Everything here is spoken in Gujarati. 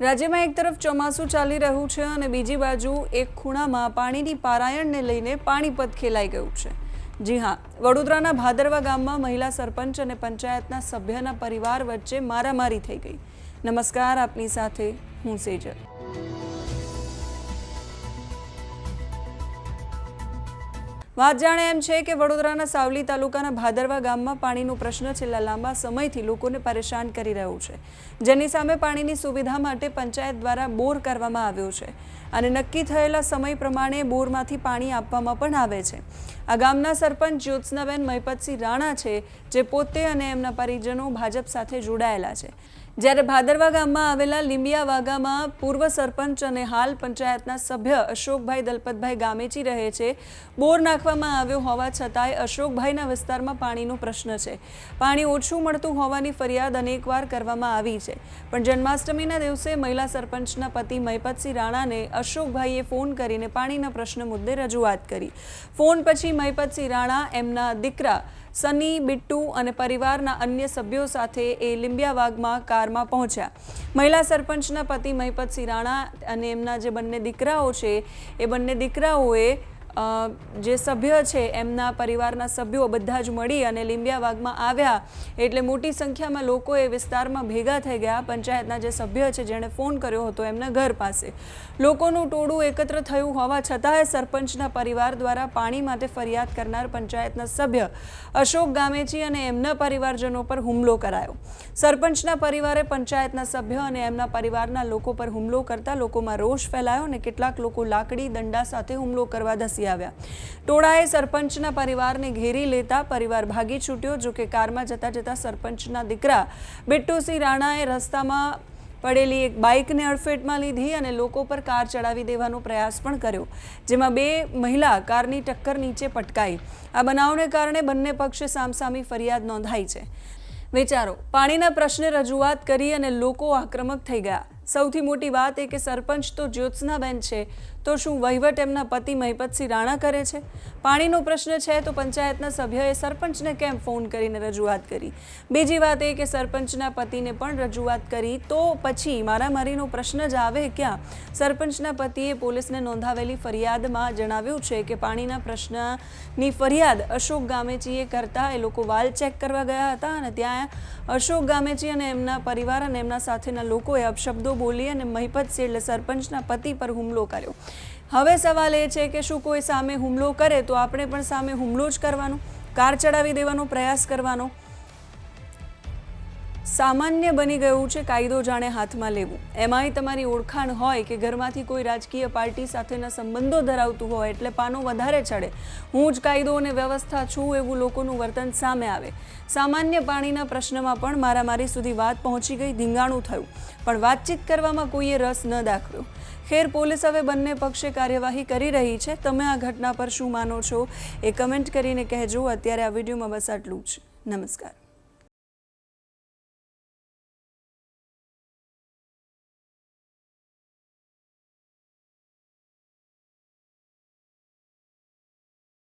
રાજ્યમાં એક તરફ ચોમાસું ચાલી રહ્યું છે અને બીજી બાજુ એક ખૂણામાં પાણીની પારાયણને લઈને પાણીપત ખેલાઈ ગયું છે. જી હા, વડોદરાના ભાદરવા ગામમાં મહિલા સરપંચ અને પંચાયતના સભ્યના પરિવાર વચ્ચે મારામારી થઈ ગઈ. નમસ્કાર, આપની સાથે હું સેજલ. વાત જાણે એમ છે કે વડોદરાના સાવલી તાલુકાના ભાદરવા ગામમાં પાણીનો પ્રશ્ન છેલ્લા લાંબા સમયથી લોકોને પરેશાન કરી રહ્યો છે. જેની સામે પાણીની સુવિધા માટે પંચાયત દ્વારા બોર કરવામાં આવ્યો છે અને નક્કી થયેલા સમય પ્રમાણે બોરમાંથી પાણી આપવામાં પણ આવે છે. આ ગામના સરપંચ જ્યોત્સનાબેન મહિપતસિંહ રાણા છે, જે પોતે અને એમના પરિજનો ભાજપ સાથે જોડાયેલા છે. જ્યારે ભાદરવા ગામમાં આવેલા લીંબિયા વાગામાં પૂર્વ સરપંચ અને હાલ પંચાયતના સભ્ય અશોકભાઈ દલપતભાઈ ગામેચી રહે છે. બોર નાખવામાં આવ્યો હોવા છતાંય અશોકભાઈના વિસ્તારમાં પાણીનો પ્રશ્ન છે. પાણી ઓછું મળતું હોવાની ફરિયાદ અનેકવાર કરવામાં આવી છે. પણ જન્માષ્ટમીના દિવસે મહિલા સરપંચના પતિ મહિપતસિંહ રાણાને અશોકભાઈએ ફોન કરીને પાણીના પ્રશ્ન મુદ્દે રજૂઆત કરી. ફોન પછી મહિપતસિંહ રાણા, એમના દીકરા સની, બિટ્ટુ અને પરિવારના અન્ય સભ્યો સાથે એ લીંબિયાવાગમાં કારમાં પહોંચ્યા. મહિલા સરપંચના પતિ મહિપત રાણા અને એમના જે બંને દીકરાઓ છે, એ બંને દીકરાઓએ જે સભ્ય છે, એમના પરિવારના સભ્યો બધા જ મળી અને લીંબિયા વાગમાં આવ્યા. એટલે મોટી સંખ્યામાં લોકો એ વિસ્તારમાં ભેગા થઈ ગયા. પંચાયતના જે સભ્ય છે, જેણે ફોન કર્યો હતો એમના ઘર પાસે. લોકોનું ટોળું એકત્ર થયું હોવા છતાંય સરપંચના પરિવાર દ્વારા પાણી માટે ફરિયાદ કરનાર પંચાયતના સભ્ય અશોક ગામેચી અને એમના પરિવારજનો પર હુમલો કરાયો. સરપંચના પરિવારે પંચાયતના સભ્ય અને એમના પરિવારના લોકો પર હુમલો કરતા લોકોમાં રોષ ફેલાયો અને કેટલાક લોકો લાકડી દંડા સાથે હુમલો કરવા ધસી આવ્યા. ટોળાએ સરપંચના પરિવારને ઘેરી લેતા પરિવાર ભાગી છૂટ્યો જોકે કારમાં જતા જતા સરપંચના દીકરા બિટ્ટુસિંહ રાણાએ રસ્તામાં પડેલી એક બાઇકને અડફેટમાં લીધી અને લોકો પર કાર ચડાવી દેવાનો પ્રયાસ પણ કર્યો, જેમાં બે મહિલા કારની ટક્કર નીચે પટકાઈ. આ બનાવને કારણે બંને પક્ષે સામસામી ફરિયાદ નોંધાઈ છે. વિચારો, પાણીના પ્રશ્ને રજૂઆત કરી અને લોકો આક્રમક થઈ ગયા. સૌથી મોટી વાત એ કે સરપંચ તો જ્યોત્સનાબેન છે તો શું વહીવટ એમના પતિ મહિપતસિંહ રાણા કરે છે? પાણીનો પ્રશ્ન છે તો પંચાયતના સભ્યએ સરપંચને કેમ ફોન કરીને રજૂઆત કરી? બીજી વાત એ કે સરપંચના પતિને પણ રજૂઆત કરી તો પછી મારામારીનો પ્રશ્ન જ આવે ક્યાં? સરપંચના પતિએ પોલીસને નોંધાવેલી ફરિયાદમાં જણાવ્યું છે કે પાણીના પ્રશ્નની ફરિયાદ અશોક ગામેચીએ કરતા એ લોકો વાલ ચેક કરવા ગયા હતા અને ત્યાં અશોક ગામેચી અને એમના પરિવાર અને એમના સાથેના લોકોએ અપશબ્દો બોલી અને મહિપતસિંહ એટલે સરપંચના પતિ પર હુમલો કર્યો. હવે સવાલ એ છે કે શું કોઈ સામે હુમલો કરે તો આપણે પણ સામે હુમલો જ કરવાનો? કાર ચડાવી દેવાનો પ્રયાસ કરવાનો? સામાન્ય બની ગયું છે કાયદો જાણે હાથમાં લેવું. એમાંય તમારી ઓળખાણ હોય કે ઘરમાંથી કોઈ રાજકીય પાર્ટી સાથેના સંબંધો ધરાવતું હોય એટલે પાનો વધારે ચડે. હું જ કાયદો અને વ્યવસ્થા છું એવું લોકોનું વર્તન સામે આવે. સામાન્ય પાણીના પ્રશ્નમાં પણ મારામારી સુધી વાત પહોંચી ગઈ, ધીંગાણું થયું. પણ વાતચીત કરવામાં કોઈએ રસ ન દાખવ્યો. ખેર પોલીસ હવે બંને પક્ષે કાર્યવાહી કરી રહી છે. તમે આ ઘટના પર શું માનો છો એ કમેન્ટ કરીને કહેજો. અત્યારે આ વિડીયોમાં બસ આટલું જ. નમસ્કાર.